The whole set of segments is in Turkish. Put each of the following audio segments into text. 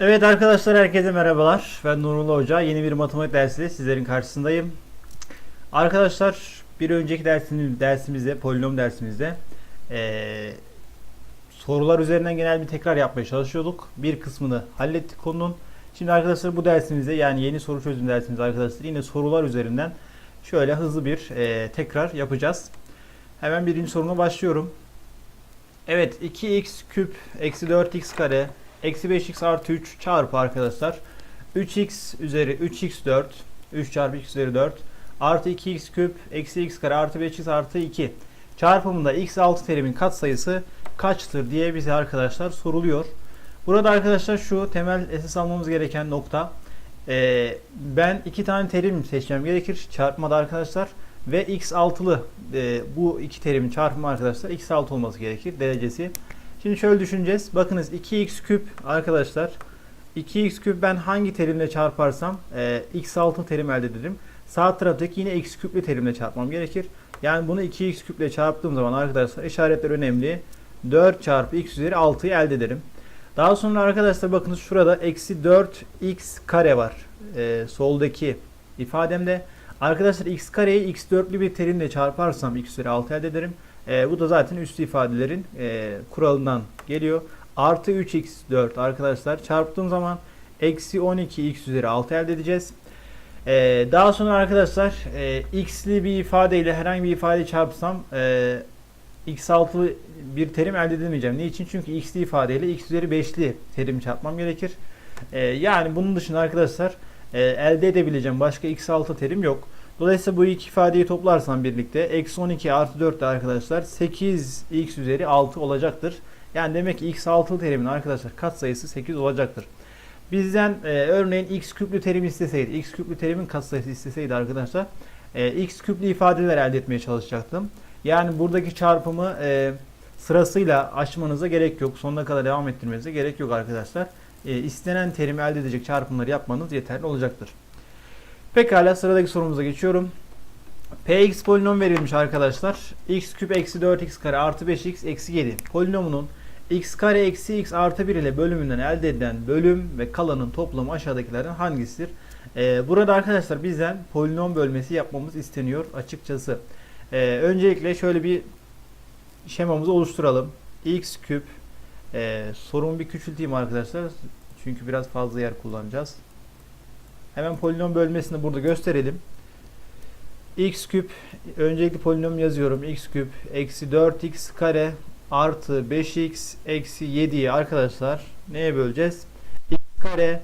Evet arkadaşlar herkese merhabalar. Ben Nurullah Hoca. Yeni bir matematik dersiyle sizlerin karşısındayım. Arkadaşlar bir önceki dersimiz, dersimizde, polinom dersimizde eee, sorular üzerinden genel bir tekrar yapmaya çalışıyorduk. Bir kısmını hallettik konunun. Şimdi arkadaşlar bu dersimizde yani yeni soru çözüm dersimizde arkadaşlar yine sorular üzerinden şöyle hızlı bir eee, tekrar yapacağız. Hemen birinci soruna başlıyorum. Evet 2x küp eksi 4x kare eksi 5x artı 3 çarpı arkadaşlar. 3x üzeri 3x4 3 çarpı x üzeri 4 artı 2x küp eksi x kare artı 5x artı 2 çarpımında x6 terimin katsayısı kaçtır diye bize arkadaşlar soruluyor. Burada arkadaşlar şu temel esas almamız gereken nokta. Ee, ben iki tane terim seçmem gerekir çarpmada arkadaşlar ve x6'lı e, bu iki terimin çarpımı arkadaşlar x6 olması gerekir derecesi. Şimdi şöyle düşüneceğiz. Bakınız 2x küp arkadaşlar 2x küp ben hangi terimle çarparsam e, x6 terim elde ederim. Sağ taraftaki yine x küple terimle çarpmam gerekir. Yani bunu 2x küple çarptığım zaman arkadaşlar işaretler önemli. 4 çarpı x üzeri 6'yı elde ederim. Daha sonra arkadaşlar bakınız şurada eksi 4x kare var. E, soldaki ifademde. Arkadaşlar x kareyi x dörtlü bir terimle çarparsam x üzeri 6 elde ederim. E, bu da zaten üstü ifadelerin e, kuralından geliyor. Artı 3x4 arkadaşlar çarptığım zaman eksi 12x üzeri 6 elde edeceğiz. E, daha sonra arkadaşlar e, x'li bir ifadeyle herhangi bir ifade çarpsam e, x6'lı bir terim elde edemeyeceğim. Niçin? Çünkü x'li ifadeyle x üzeri 5'li terim çarpmam gerekir. E, yani bunun dışında arkadaşlar e, elde edebileceğim başka x6 terim yok. Dolayısıyla bu iki ifadeyi toplarsam birlikte eksi 12 artı 4 de arkadaşlar 8x üzeri 6 olacaktır. Yani demek ki x6 terimin arkadaşlar katsayısı 8 olacaktır. Bizden e, örneğin x küplü terim isteseydi, x küplü terimin katsayısı isteseydi arkadaşlar e, x küplü ifadeler elde etmeye çalışacaktım. Yani buradaki çarpımı e, sırasıyla aşmanıza gerek yok. Sonuna kadar devam ettirmenize gerek yok arkadaşlar. E, istenen terimi elde edecek çarpımları yapmanız yeterli olacaktır. Pekala sıradaki sorumuza geçiyorum. Px polinom verilmiş arkadaşlar. x küp eksi 4x kare artı 5x eksi 7 polinomunun x kare eksi x artı 1 ile bölümünden elde edilen bölüm ve kalanın toplamı aşağıdakilerden hangisidir? Ee, burada arkadaşlar bizden polinom bölmesi yapmamız isteniyor açıkçası. Ee, öncelikle şöyle bir şemamızı oluşturalım. x küp e, sorumu bir küçülteyim arkadaşlar. Çünkü biraz fazla yer kullanacağız. Hemen polinom bölmesini burada gösterelim. x küp öncelikli polinom yazıyorum. x küp eksi 4x kare artı 5x eksi 7'yi arkadaşlar neye böleceğiz? x kare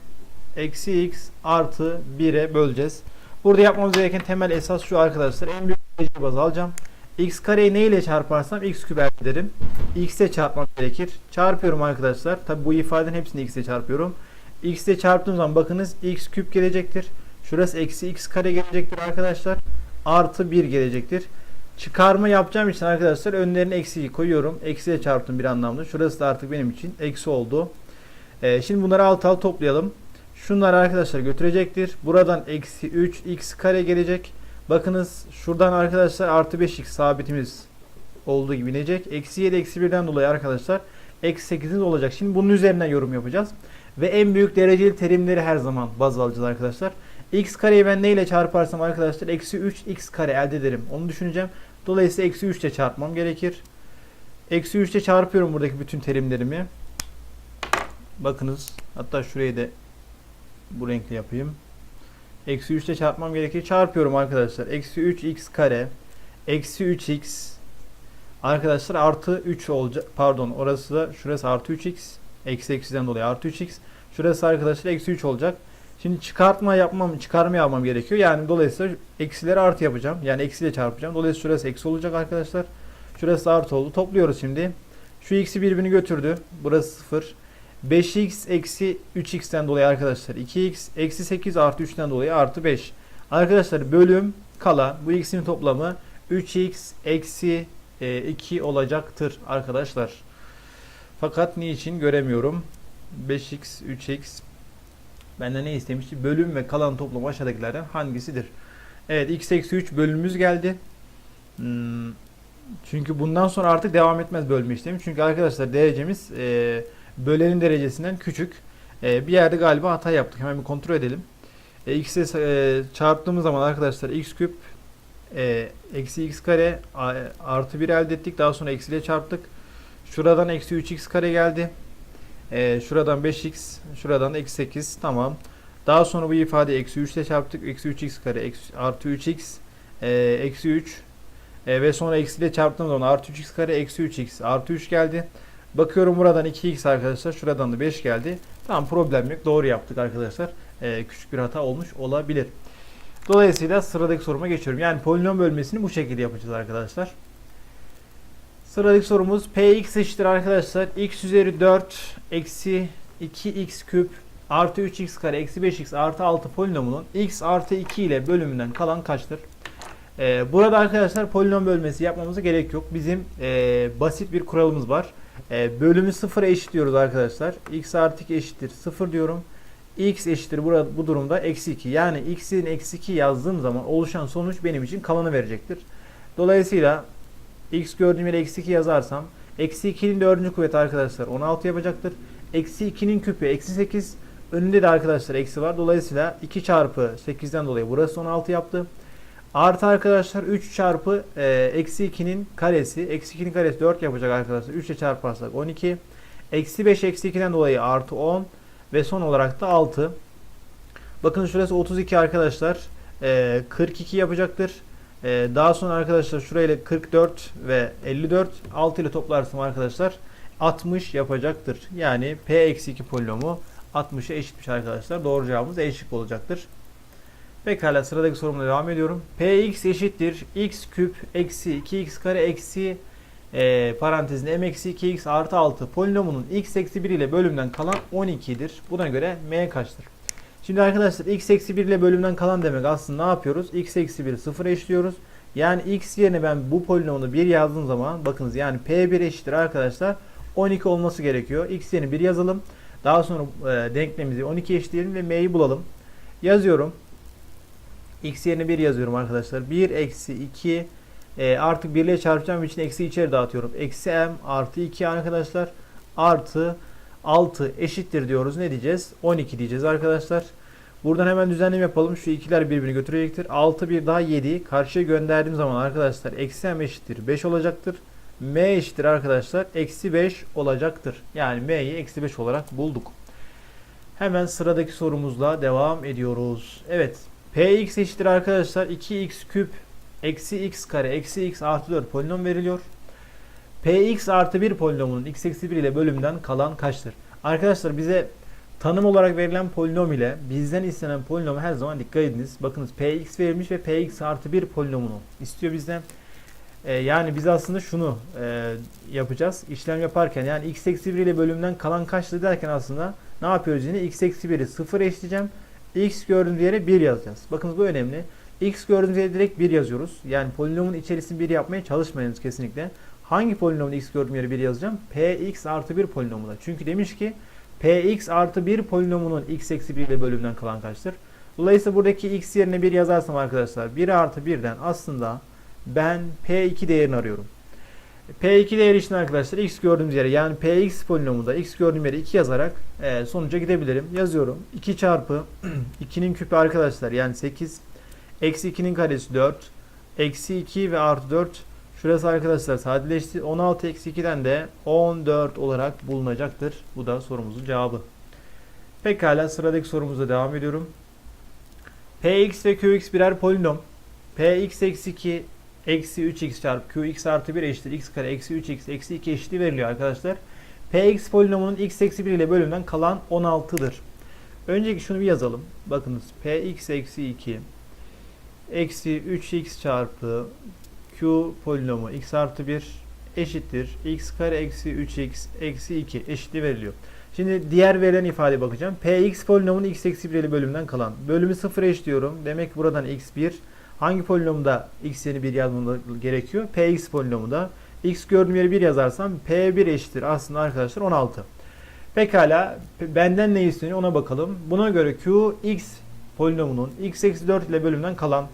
eksi x artı 1'e böleceğiz. Burada yapmamız gereken temel esas şu arkadaşlar. En büyük derece baz alacağım. x kareyi ne ile çarparsam x küp elde ederim. x ile çarpmam gerekir. Çarpıyorum arkadaşlar. Tabi bu ifadenin hepsini x ile çarpıyorum. X ile çarptığım zaman bakınız x küp gelecektir. Şurası eksi x kare gelecektir arkadaşlar. Artı 1 gelecektir. Çıkarma yapacağım için arkadaşlar önlerine eksiyi koyuyorum. Eksiye çarptım bir anlamda. Şurası da artık benim için eksi oldu. Ee, şimdi bunları alt alt toplayalım. Şunları arkadaşlar götürecektir. Buradan eksi 3x kare gelecek. Bakınız şuradan arkadaşlar artı 5x sabitimiz olduğu gibi inecek. Eksi 7 eksi 1'den dolayı arkadaşlar eksi 8'imiz olacak. Şimdi bunun üzerinden yorum yapacağız. Ve en büyük dereceli terimleri her zaman baz alacağız arkadaşlar. x kareyi ben neyle çarparsam arkadaşlar eksi 3x kare elde ederim. Onu düşüneceğim. Dolayısıyla eksi 3 ile çarpmam gerekir. Eksi 3 ile çarpıyorum buradaki bütün terimlerimi. Bakınız. Hatta şurayı da bu renkle yapayım. Eksi 3 ile çarpmam gerekir. Çarpıyorum arkadaşlar. Eksi 3x kare. Eksi 3x. Arkadaşlar artı 3 olacak. Pardon orası da şurası artı 3x. Eksi eksiden dolayı artı 3x. Şurası arkadaşlar eksi 3 olacak. Şimdi çıkartma yapmam, çıkarma yapmam gerekiyor. Yani dolayısıyla eksileri artı yapacağım. Yani eksiyle çarpacağım. Dolayısıyla şurası eksi olacak arkadaşlar. Şurası artı oldu. Topluyoruz şimdi. Şu x'i birbirini götürdü. Burası 0. 5x eksi 3x'ten dolayı arkadaşlar 2x eksi 8 artı 3'ten dolayı artı 5. Arkadaşlar bölüm kalan bu x'in toplamı 3x eksi 2 olacaktır arkadaşlar. Fakat niçin göremiyorum. 5x 3x Benden ne istemişti? Bölüm ve kalan toplam aşağıdakilerden hangisidir? Evet x eksi 3 bölümümüz geldi. Hmm, çünkü bundan sonra artık devam etmez bölme işlemi. Çünkü arkadaşlar derecemiz e, bölenin derecesinden küçük. E, bir yerde galiba hata yaptık. Hemen bir kontrol edelim. E, x'e e, çarptığımız zaman arkadaşlar x küp e, eksi x kare a- artı 1 elde ettik. Daha sonra eksiyle çarptık. Şuradan eksi 3x kare geldi. E, şuradan 5x, şuradan da eksi 8. Tamam. Daha sonra bu ifadeyi eksi 3 ile çarptık. Eksi 3x kare eksi, artı 3x e, eksi 3 e, ve sonra eksiyle çarptığım zaman artı 3x kare eksi 3x artı 3 geldi. Bakıyorum buradan 2x arkadaşlar. Şuradan da 5 geldi. Tamam problem yok. Doğru yaptık arkadaşlar. E, küçük bir hata olmuş olabilir. Dolayısıyla sıradaki soruma geçiyorum. Yani polinom bölmesini bu şekilde yapacağız arkadaşlar. Sıradaki sorumuz px eşittir arkadaşlar. x üzeri 4 eksi 2x küp artı 3x kare eksi 5x artı 6 polinomunun x artı 2 ile bölümünden kalan kaçtır? Ee, burada arkadaşlar polinom bölmesi yapmamıza gerek yok. Bizim ee, basit bir kuralımız var. Ee, bölümü sıfıra eşitliyoruz arkadaşlar. x artı 2 eşittir 0 diyorum. x eşittir burada, bu durumda eksi 2. Yani x'in eksi 2 yazdığım zaman oluşan sonuç benim için kalanı verecektir. Dolayısıyla x gördüğüm yere eksi 2 yazarsam eksi 2'nin dördüncü kuvveti arkadaşlar 16 yapacaktır. Eksi 2'nin küpü eksi 8. Önünde de arkadaşlar eksi var. Dolayısıyla 2 çarpı 8'den dolayı burası 16 yaptı. Artı arkadaşlar 3 çarpı e, eksi 2'nin karesi. Eksi 2'nin karesi 4 yapacak arkadaşlar. 3 ile çarparsak 12. Eksi 5 eksi 2'den dolayı artı 10. Ve son olarak da 6. Bakın şurası 32 arkadaşlar. E, 42 yapacaktır. E, daha sonra arkadaşlar şurayla 44 ve 54 6 ile toplarsam arkadaşlar 60 yapacaktır. Yani p eksi 2 polinomu 60'a eşitmiş arkadaşlar. Doğru cevabımız E şıkkı olacaktır. Pekala sıradaki sorumla devam ediyorum. Px eşittir x küp eksi 2x kare eksi e, parantezinde m eksi 2x artı 6 polinomunun x eksi 1 ile bölümden kalan 12'dir. Buna göre m kaçtır? Şimdi arkadaşlar x eksi 1 ile bölümden kalan demek aslında ne yapıyoruz? x eksi 1'i 0 eşliyoruz. Yani x yerine ben bu polinomunu 1 yazdığım zaman bakınız yani p1 eşittir arkadaşlar 12 olması gerekiyor. x yerine 1 yazalım. Daha sonra e, denklemimizi 12 eşitleyelim ve m'yi bulalım. Yazıyorum. x yerine 1 yazıyorum arkadaşlar. 1 eksi 2 e, artık 1 ile çarpacağım için eksi içeri dağıtıyorum. Eksi m artı 2 arkadaşlar artı 6 eşittir diyoruz. Ne diyeceğiz? 12 diyeceğiz arkadaşlar. Buradan hemen düzenleme yapalım. Şu ikiler birbirini götürecektir. 6 bir daha 7. Karşıya gönderdiğim zaman arkadaşlar eksi m eşittir 5 olacaktır. m eşittir arkadaşlar eksi 5 olacaktır. Yani m'yi eksi 5 olarak bulduk. Hemen sıradaki sorumuzla devam ediyoruz. Evet. px eşittir arkadaşlar 2x küp eksi x kare eksi x artı 4 polinom veriliyor. Px artı 1 polinomunun x eksi 1 ile bölümden kalan kaçtır? Arkadaşlar bize tanım olarak verilen polinom ile bizden istenen polinom her zaman dikkat ediniz. Bakınız px verilmiş ve px artı 1 polinomunu istiyor bizden. Ee, yani biz aslında şunu e, yapacağız. İşlem yaparken yani x eksi 1 ile bölümden kalan kaçtır derken aslında ne yapıyoruz yine? x eksi 1'i 0 eşleyeceğim. x gördüğümüz yere 1 yazacağız. Bakınız bu önemli. x gördüğümüz yere direkt 1 yazıyoruz. Yani polinomun içerisini 1 yapmaya çalışmayınız kesinlikle. Hangi polinomun x gördüğüm yere 1 yazacağım? px artı 1 polinomuna. Çünkü demiş ki px artı 1 polinomunun x eksi 1 ile bölümden kalan kaçtır? Dolayısıyla buradaki x yerine 1 yazarsam arkadaşlar 1 artı 1'den aslında ben p2 değerini arıyorum. P2 değeri için arkadaşlar x gördüğümüz yere yani px polinomunda x gördüğüm yere 2 yazarak e, sonuca gidebilirim. Yazıyorum. 2 çarpı 2'nin küpü arkadaşlar yani 8 eksi 2'nin karesi 4 eksi 2 ve artı 4 şurası arkadaşlar sadeleşti. 16 eksi 2'den de 14 olarak bulunacaktır. Bu da sorumuzun cevabı. Pekala sıradaki sorumuza devam ediyorum. px ve qx birer polinom. px eksi 2 eksi 3x çarpı qx artı 1 eşittir x kare eksi 3x eksi 2 eşitliği veriliyor arkadaşlar. px polinomunun x eksi 1 ile bölümden kalan 16'dır. Önceki şunu bir yazalım. Bakınız px eksi 2 eksi 3x çarpı q polinomu x artı 1 eşittir x kare eksi 3x eksi 2 eşitliği veriliyor. Şimdi diğer verilen ifadeye bakacağım. px polinomunun x eksi 1 ile bölümden kalan. Bölümü 0 eşliyorum. Demek buradan x1 Hangi polinomda x yerine 1 yazmam gerekiyor? px polinomunda. x gördüğüm yere 1 yazarsam p1 eşittir aslında arkadaşlar 16. Pekala benden ne isteniyor ona bakalım. Buna göre q x polinomunun x eksi 4 ile bölümden kalan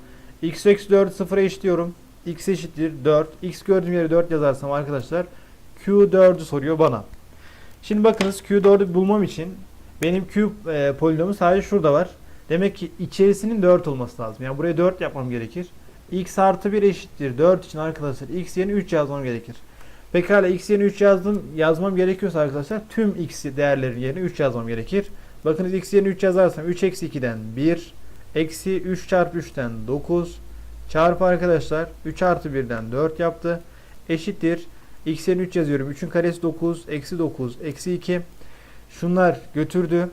x eksi 4 sıfıra eşitliyorum. X eşittir 4. x gördüğüm yere 4 yazarsam arkadaşlar q4'ü soruyor bana. Şimdi bakınız q4'ü bulmam için Benim küp e, polinomu sadece şurada var. Demek ki içerisinin 4 olması lazım. Yani buraya 4 yapmam gerekir. x artı 1 eşittir. 4 için arkadaşlar x yerine 3 yazmam gerekir. Pekala x yerine 3 yazdım, yazmam gerekiyorsa arkadaşlar tüm x değerlerin yerine 3 yazmam gerekir. Bakınız x yerine 3 yazarsam 3 eksi 2'den 1 eksi 3 çarpı 3'ten 9 çarpı arkadaşlar 3 artı 1'den 4 yaptı. Eşittir. x yerine 3 yazıyorum. 3'ün karesi 9 eksi 9 eksi 2 şunlar götürdü.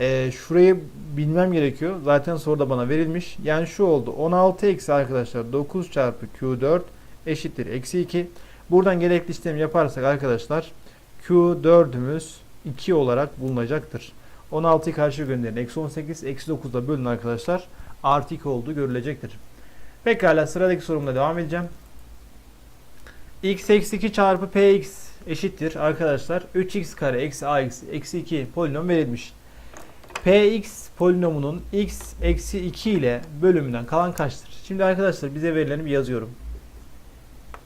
Ee, şurayı bilmem gerekiyor. Zaten soruda bana verilmiş. Yani şu oldu. 16 eksi arkadaşlar 9 çarpı Q4 eşittir. Eksi 2. Buradan gerekli işlemi yaparsak arkadaşlar Q4'ümüz 2 olarak bulunacaktır. 16'yı karşı gönderin. Eksi 18, eksi 9'da bölün arkadaşlar. Artı 2 olduğu görülecektir. Pekala sıradaki sorumla devam edeceğim. x eksi 2 çarpı px eşittir arkadaşlar. 3x kare eksi ax eksi 2 polinom verilmiş. px polinomunun x eksi 2 ile bölümünden kalan kaçtır? Şimdi arkadaşlar bize verilen'i bir yazıyorum.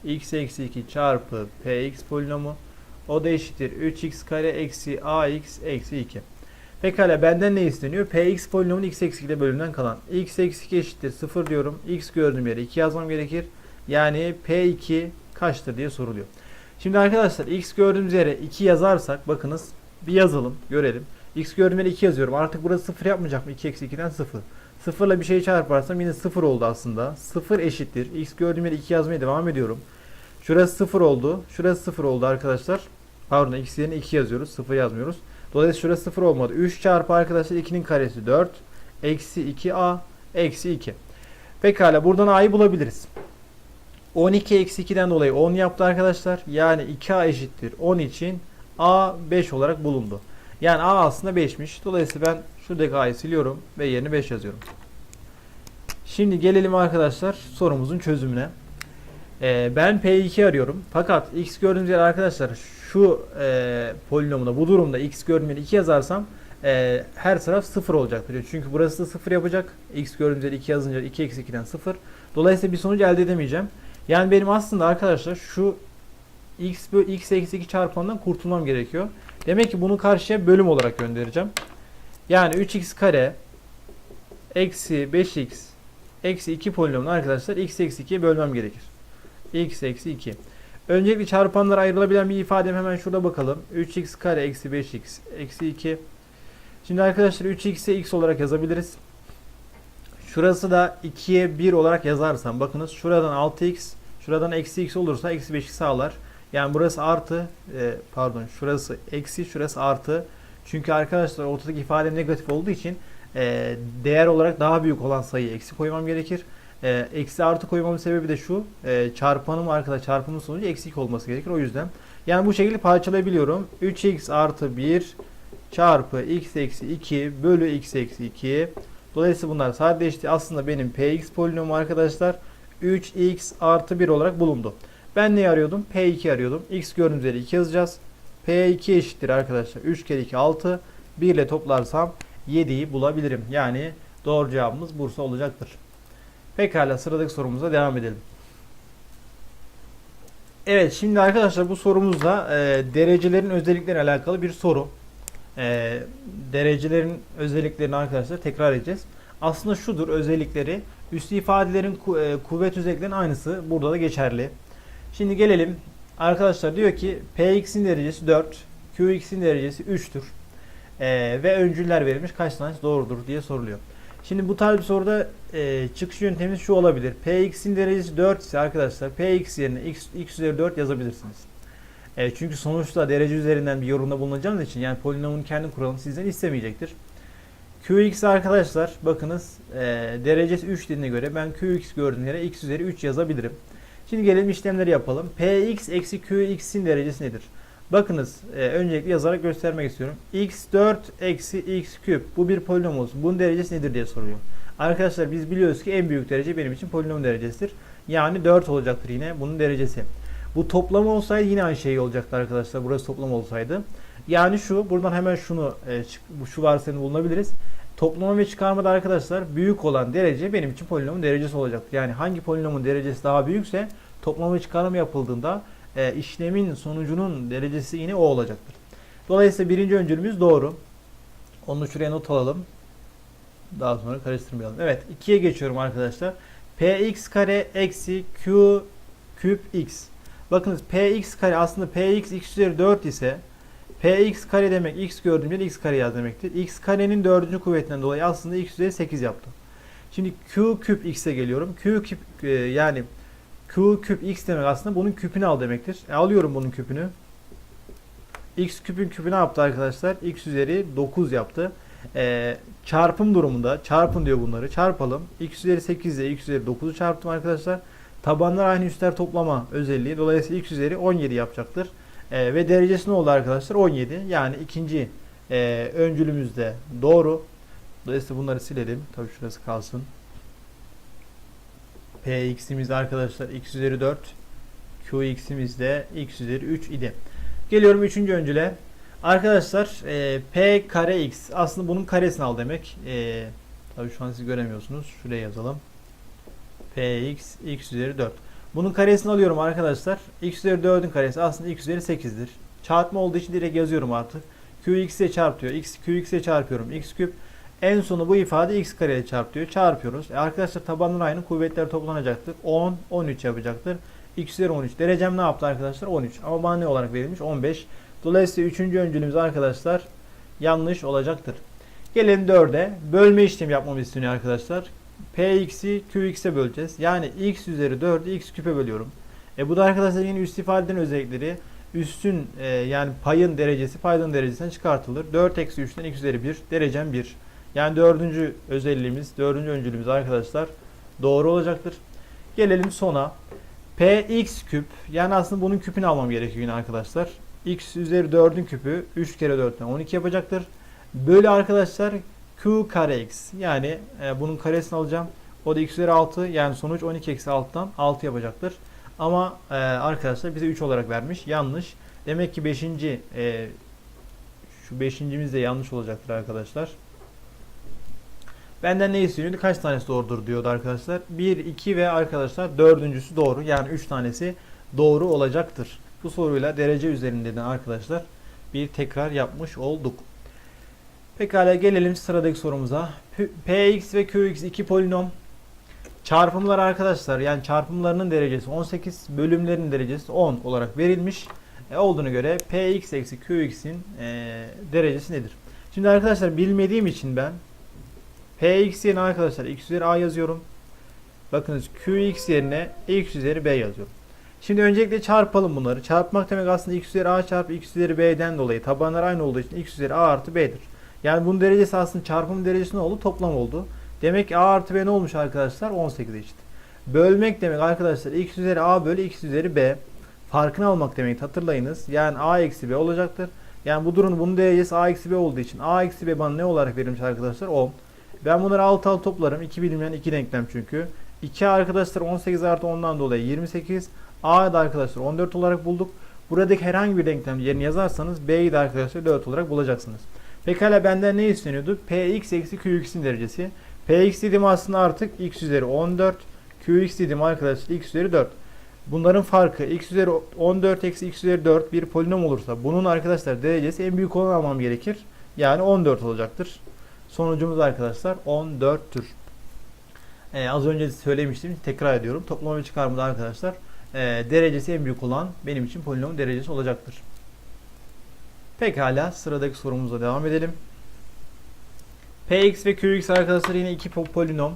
x eksi 2 çarpı px polinomu o da eşittir 3x kare eksi ax eksi 2. Pekala benden ne isteniyor? Px polinomun x eksi 2 ile kalan. x eksi 2 eşittir 0 diyorum. x gördüğüm yere 2 yazmam gerekir. Yani p2 kaçtır diye soruluyor. Şimdi arkadaşlar x gördüğümüz yere 2 yazarsak bakınız bir yazalım görelim. x gördüğüm yere 2 yazıyorum. Artık burası 0 yapmayacak mı? 2 eksi 2'den 0. 0 ile bir şey çarparsam yine 0 oldu aslında. 0 eşittir. x gördüğüm yere 2 yazmaya devam ediyorum. Şurası 0 oldu. Şurası 0 oldu arkadaşlar. Pardon x yerine 2 yazıyoruz. 0 yazmıyoruz. Dolayısıyla şurası 0 olmadı. 3 çarpı arkadaşlar 2'nin karesi 4. Eksi 2a eksi 2. Pekala buradan a'yı bulabiliriz. 12 eksi 2'den dolayı 10 yaptı arkadaşlar. Yani 2a eşittir 10 için a 5 olarak bulundu. Yani a aslında 5'miş. Dolayısıyla ben şuradaki a'yı siliyorum ve yerine 5 yazıyorum. Şimdi gelelim arkadaşlar sorumuzun çözümüne. Ee, ben P2 arıyorum. Fakat x gördüğünüz yer arkadaşlar şu e, polinomda bu durumda x gördüğüm yere 2 yazarsam e, her taraf 0 olacaktır. Çünkü burası da 0 yapacak. x gördüğünüz yere 2 yazınca 2 eksi 2'den 0. Dolayısıyla bir sonuç elde edemeyeceğim. Yani benim aslında arkadaşlar şu x bölü x eksi 2 çarpanından kurtulmam gerekiyor. Demek ki bunu karşıya bölüm olarak göndereceğim. Yani 3x kare eksi 5x eksi 2 polinomunu arkadaşlar x eksi 2'ye bölmem gerekir. X eksi 2. Öncelikle çarpanlara ayrılabilen bir ifadem hemen şurada bakalım. 3x kare eksi 5x eksi 2. Şimdi arkadaşlar 3x'e x olarak yazabiliriz. Şurası da 2'ye 1 olarak yazarsam bakınız şuradan 6x şuradan eksi x olursa eksi 5x sağlar. Yani burası artı e, pardon şurası eksi şurası artı. Çünkü arkadaşlar ortadaki ifade negatif olduğu için e, değer olarak daha büyük olan sayıyı eksi koymam gerekir. E, eksi artı koymamın sebebi de şu. E, çarpanım arkadaşlar çarpımın sonucu eksik olması gerekir. O yüzden. Yani bu şekilde parçalayabiliyorum. 3x artı 1 çarpı x eksi 2 bölü x eksi 2. Dolayısıyla bunlar sadeleşti. Aslında benim px polinomu arkadaşlar 3x artı 1 olarak bulundu. Ben ne arıyordum? P2 arıyordum. X gördüğünüz yere 2 yazacağız. P2 eşittir arkadaşlar. 3 kere 2 6. 1 ile toplarsam 7'yi bulabilirim. Yani doğru cevabımız Bursa olacaktır. Pekala sıradaki sorumuza devam edelim. Evet şimdi arkadaşlar bu sorumuzda e, derecelerin özellikleri alakalı bir soru. E, derecelerin özelliklerini arkadaşlar tekrar edeceğiz. Aslında şudur özellikleri. Üslü ifadelerin e, kuvvet özelliklerinin aynısı burada da geçerli. Şimdi gelelim. Arkadaşlar diyor ki Px'in derecesi 4, Qx'in derecesi 3'tür. E, ve öncüller verilmiş kaç tanesi doğrudur diye soruluyor. Şimdi bu tarz bir soruda e, çıkış yöntemimiz şu olabilir. Px'in derecesi 4 ise arkadaşlar Px yerine x, x üzeri 4 yazabilirsiniz. E, çünkü sonuçta derece üzerinden bir yorumda bulunacağınız için yani polinomun kendi kuralını sizden istemeyecektir. Qx arkadaşlar bakınız e, derecesi 3 dediğine göre ben Qx gördüğüm yere x üzeri 3 yazabilirim. Şimdi gelelim işlemleri yapalım. Px eksi Qx'in derecesi nedir? Bakınız e, öncelikle yazarak göstermek istiyorum. x4 eksi x küp bu bir polinom olsun. Bunun derecesi nedir diye soruyor. Arkadaşlar biz biliyoruz ki en büyük derece benim için polinom derecesidir. Yani 4 olacaktır yine bunun derecesi. Bu toplamı olsaydı yine aynı şey olacaktı arkadaşlar. Burası toplam olsaydı. Yani şu buradan hemen şunu e, şu varsayımı bulunabiliriz. Toplama ve çıkarmada arkadaşlar büyük olan derece benim için polinomun derecesi olacaktır. Yani hangi polinomun derecesi daha büyükse toplama ve çıkarma yapıldığında e, işlemin sonucunun derecesi yine o olacaktır. Dolayısıyla birinci öncülümüz doğru. Onu şuraya not alalım. Daha sonra karıştırmayalım. Evet 2'ye geçiyorum arkadaşlar. px kare eksi q küp x. Bakınız px kare aslında px x üzeri 4 ise px kare demek x gördüğüm x kare yaz demektir. x karenin dördüncü kuvvetinden dolayı aslında x üzeri 8 yaptı. Şimdi q küp x'e geliyorum. q küp e, yani q küp x demek aslında bunun küpünü al demektir. E, alıyorum bunun küpünü. x küpün küpü ne yaptı arkadaşlar? x üzeri 9 yaptı. E, çarpım durumunda çarpın diyor bunları. Çarpalım. x üzeri 8 ile x üzeri 9'u çarptım arkadaşlar. Tabanlar aynı üstler toplama özelliği. Dolayısıyla x üzeri 17 yapacaktır. E, ve derecesi ne oldu arkadaşlar? 17. Yani ikinci e, öncülümüzde doğru. Dolayısıyla bunları silelim. Tabii şurası kalsın. Px'imiz arkadaşlar x üzeri 4. Qx'imiz de x üzeri 3 idi. Geliyorum üçüncü öncüle. Arkadaşlar e, p kare x aslında bunun karesini al demek. E, tabii şu an siz göremiyorsunuz. Şuraya yazalım. px x üzeri 4. Bunun karesini alıyorum arkadaşlar. x üzeri 4'ün karesi aslında x üzeri 8'dir. Çarpma olduğu için direkt yazıyorum artık. qx ile çarpıyor. x qx ile çarpıyorum. x küp en sonu bu ifade x kare ile çarpıyor. Çarpıyoruz. E arkadaşlar tabanlar aynı. Kuvvetler toplanacaktır. 10, 13 yapacaktır. x üzeri 13. Derecem ne yaptı arkadaşlar? 13. Ama bana ne olarak verilmiş? 15. Dolayısıyla üçüncü öncülümüz arkadaşlar yanlış olacaktır. Gelelim 4'e. Bölme işlemi yapmamı isteniyor arkadaşlar. Px'i Qx'e böleceğiz. Yani x üzeri 4'ü x küpe bölüyorum. E bu da arkadaşlar yine üst ifadenin özellikleri. Üstün e, yani payın derecesi paydanın derecesinden çıkartılır. 4 eksi 3'ten x üzeri 1 derecem 1. Yani dördüncü özelliğimiz, dördüncü öncülümüz arkadaşlar doğru olacaktır. Gelelim sona. Px küp yani aslında bunun küpünü almam gerekiyor yine arkadaşlar. x üzeri 4'ün küpü 3 kere 4'ten 12 yapacaktır. Böyle arkadaşlar q kare x yani e, bunun karesini alacağım. O da x üzeri 6 yani sonuç 12 eksi 6'dan 6 yapacaktır. Ama e, arkadaşlar bize 3 olarak vermiş. Yanlış. Demek ki 5. E, şu 5.imiz de yanlış olacaktır arkadaşlar. Benden ne istiyordu? Kaç tanesi doğrudur diyordu arkadaşlar. 1, 2 ve arkadaşlar dördüncüsü doğru. Yani 3 tanesi doğru olacaktır. Bu soruyla derece üzerinde de arkadaşlar bir tekrar yapmış olduk. Pekala gelelim sıradaki sorumuza. Px ve Qx iki polinom. Çarpımlar arkadaşlar yani çarpımlarının derecesi 18, bölümlerin derecesi 10 olarak verilmiş. E, olduğuna göre Px eksi Qx'in e, derecesi nedir? Şimdi arkadaşlar bilmediğim için ben Px yerine arkadaşlar x üzeri a yazıyorum. Bakınız Qx yerine x üzeri b yazıyorum. Şimdi öncelikle çarpalım bunları. Çarpmak demek aslında x üzeri a çarpı x üzeri b'den dolayı tabanlar aynı olduğu için x üzeri a artı b'dir. Yani bunun derecesi aslında çarpım derecesi ne oldu? Toplam oldu. Demek ki a artı b ne olmuş arkadaşlar? 18 eşit. Bölmek demek arkadaşlar x üzeri a bölü x üzeri b. Farkını almak demek hatırlayınız. Yani a eksi b olacaktır. Yani bu durum bunun derecesi a eksi b olduğu için a eksi b bana ne olarak verilmiş arkadaşlar? 10. Ben bunları alt alt toplarım. 2 bilinmeyen 2 denklem çünkü. 2 arkadaşlar 18 artı 10'dan dolayı 28. A'yı da arkadaşlar 14 olarak bulduk. Buradaki herhangi bir denklem yerini yazarsanız B'yi de arkadaşlar 4 olarak bulacaksınız. Pekala benden ne isteniyordu? Px eksi Qx'in derecesi. Px dediğim aslında artık x üzeri 14. Qx dediğim arkadaşlar x üzeri 4. Bunların farkı x üzeri 14 eksi x üzeri 4 bir polinom olursa bunun arkadaşlar derecesi en büyük olan almam gerekir. Yani 14 olacaktır. Sonucumuz arkadaşlar 14'tür. Ee, az önce söylemiştim. Tekrar ediyorum. Toplama ve çıkarmada arkadaşlar e, derecesi en büyük olan benim için polinomun derecesi olacaktır. Pekala sıradaki sorumuzla devam edelim. Px ve Qx arkadaşlar yine iki polinom.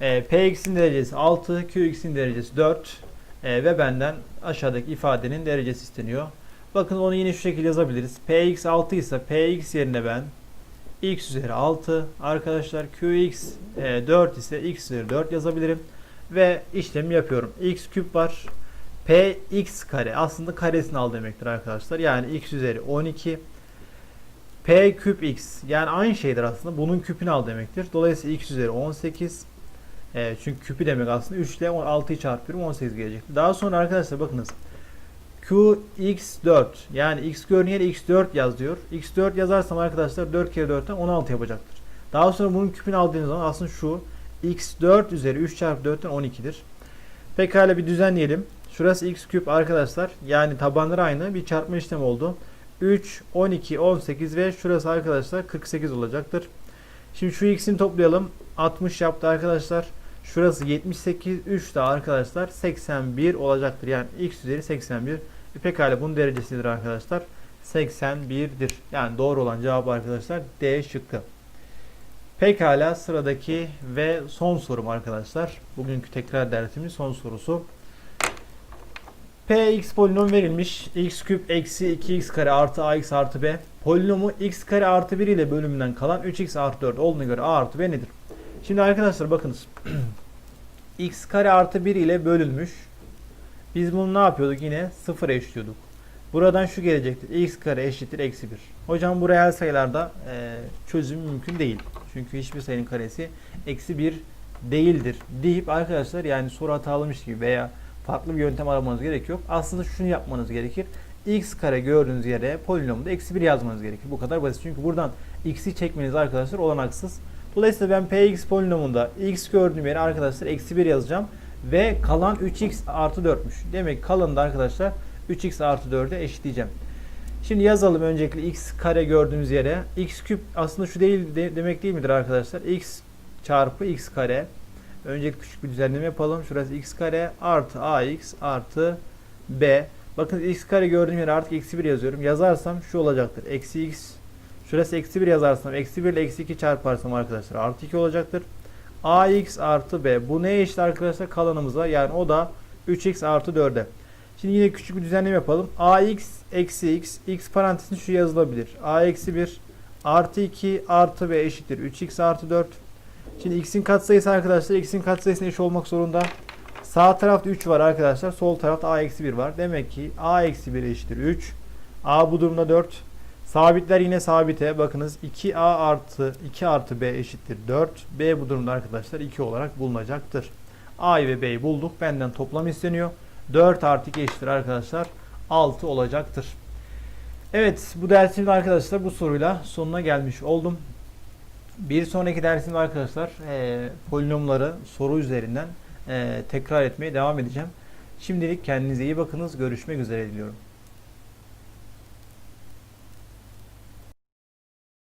E, Px'in derecesi 6, Qx'in derecesi 4 e, ve benden aşağıdaki ifadenin derecesi isteniyor. Bakın onu yine şu şekilde yazabiliriz. Px 6 ise Px yerine ben x üzeri 6 arkadaşlar qx e, 4 ise x üzeri 4 yazabilirim. Ve işlemi yapıyorum. X küp var. Px kare. Aslında karesini al demektir arkadaşlar. Yani x üzeri 12 p küp x. Yani aynı şeydir aslında. Bunun küpünü al demektir. Dolayısıyla x üzeri 18 e, çünkü küpü demek aslında. 3 ile 6'yı çarpıyorum. 18 gelecek. Daha sonra arkadaşlar bakınız Qx4 yani x görünüyor x4 yaz diyor. x4 yazarsam arkadaşlar 4 kere 4'ten 16 yapacaktır. Daha sonra bunun küpünü aldığınız zaman aslında şu x4 üzeri 3 çarpı 4'ten 12'dir. Pekala bir düzenleyelim. Şurası x küp arkadaşlar. Yani tabanları aynı bir çarpma işlemi oldu. 3, 12, 18 ve şurası arkadaşlar 48 olacaktır. Şimdi şu x'ini toplayalım. 60 yaptı arkadaşlar. Şurası 78, 3 de arkadaşlar 81 olacaktır. Yani x üzeri 81. E pekala bunun derecesidir arkadaşlar. 81'dir. Yani doğru olan cevap arkadaşlar D şıkkı. Pekala sıradaki ve son sorum arkadaşlar. Bugünkü tekrar dersimin son sorusu. Px polinom verilmiş. x küp eksi 2x kare artı ax artı b. Polinomu x kare artı 1 ile bölümünden kalan 3x artı 4 olduğuna göre a artı b nedir? Şimdi arkadaşlar bakınız. x kare artı 1 ile bölünmüş. Biz bunu ne yapıyorduk yine? 0 eşliyorduk. Buradan şu gelecektir. x kare eşittir eksi 1. Hocam bu reel sayılarda e, çözüm mümkün değil. Çünkü hiçbir sayının karesi eksi 1 değildir deyip arkadaşlar yani soru hatalamış gibi veya farklı bir yöntem aramanız gerek yok. Aslında şunu yapmanız gerekir. x kare gördüğünüz yere polinomda eksi 1 yazmanız gerekir. Bu kadar basit. Çünkü buradan x'i çekmeniz arkadaşlar olanaksız. Dolayısıyla ben px polinomunda x gördüğüm yere arkadaşlar eksi 1 yazacağım. Ve kalan 3x artı 4'müş. Demek kalanı da arkadaşlar 3x artı 4'e eşitleyeceğim. Şimdi yazalım öncelikle x kare gördüğümüz yere. x küp aslında şu değil de, demek değil midir arkadaşlar? x çarpı x kare. Öncelikle küçük bir düzenleme yapalım. Şurası x kare artı ax artı b. Bakın x kare gördüğüm yere artık eksi 1 yazıyorum. Yazarsam şu olacaktır. Eksi x. Şurası eksi 1 yazarsam eksi 1 ile eksi 2 çarparsam arkadaşlar artı 2 olacaktır. Ax artı b. Bu neye eşit arkadaşlar? Kalanımıza yani o da 3x artı 4'e. Şimdi yine küçük bir düzenleme yapalım. ax eksi x. x parantezinde şu yazılabilir. a eksi 1 artı 2 artı b eşittir. 3x artı 4. Şimdi x'in katsayısı arkadaşlar x'in katsayısına eşit olmak zorunda. Sağ tarafta 3 var arkadaşlar. Sol tarafta a eksi 1 var. Demek ki a eksi 1 eşittir 3. a bu durumda 4. Sabitler yine sabite. Bakınız 2a artı 2 artı b eşittir 4. b bu durumda arkadaşlar 2 olarak bulunacaktır. a'yı ve b'yi bulduk. Benden toplam isteniyor. 4 artı 2 eşittir arkadaşlar. 6 olacaktır. Evet bu dersimde arkadaşlar bu soruyla sonuna gelmiş oldum. Bir sonraki dersimde arkadaşlar e, polinomları soru üzerinden e, tekrar etmeye devam edeceğim. Şimdilik kendinize iyi bakınız. Görüşmek üzere diliyorum.